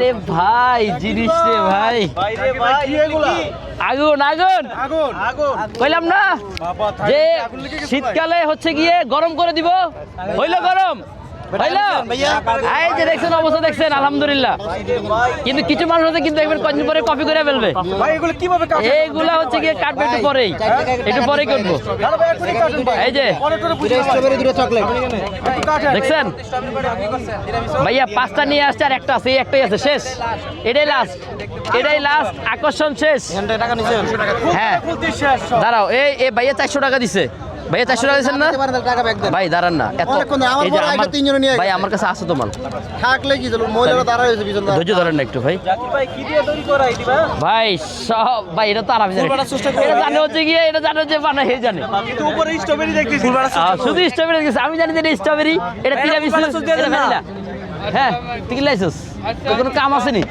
রে ভাই জিনিস রে ভাই? আগুন আগুন। কইলাম না? বাবা যে। শীতকালে হচ্ছে গিয়ে গরম করে দিব। হইল গরম। এই যে দেখছেন অবস্থা দেখছেন আলহামদুলিল্লাহ। কিন্তু কিছু মানুষ আছে কিন্তু একবার কদিন পরে কপি করে ফেলবে। ভাই এগুলো কীভাবে কাটে এইগুলা হচ্ছে গিয়ে কাটবে একটু পরেই। একটু পরেই করব। ভালো ভাই এখনই কাটুন ভাই। এই যে পরে করে বুঝে স্ট্রবেরি দুটো চকলেট। একটু কাটেন দেখছেন? ভাইয়া পাঁচটা নিয়ে আসছে আর একটা আছে এই একটাই আছে। শেষ। এটাই লাস্ট এটাই লাস্ট আকর্ষণ শেষ। হ্যাঁ। দাঁড়াও এই এই ভাইয়া চারশো টাকা দিছে। ভাইয়া চারশো টাকা দিচ্ছেন না ভাই দাঁড়ান না এত আমার এই যে আগে আমার তিনজনে নিয়ে ভাই আমার কাছে আছে তো মাল। থাকলে কি চলো মহিলারা দাঁড়া হয়েছে পিছন ধৈর্য ধরেন না একটু ভাই। ভাই কি দিয়ে তৈরি করা দিবা ভাই? সব ভাই এটা তো আরাম জানে। এটা জানে হচ্ছে গিয়ে এটা জানে যে বানায় হে জানে। কিন্তু উপরে স্ট্রবেরি দেখতেছি শুধু স্ট্রবেরি আমি জানি যে এটা স্ট্রবেরি এটা তিরামিসু ভ্যানিলা। হ্যাঁ তুই কি লাইছিস তোর কোনো কাম আছে নি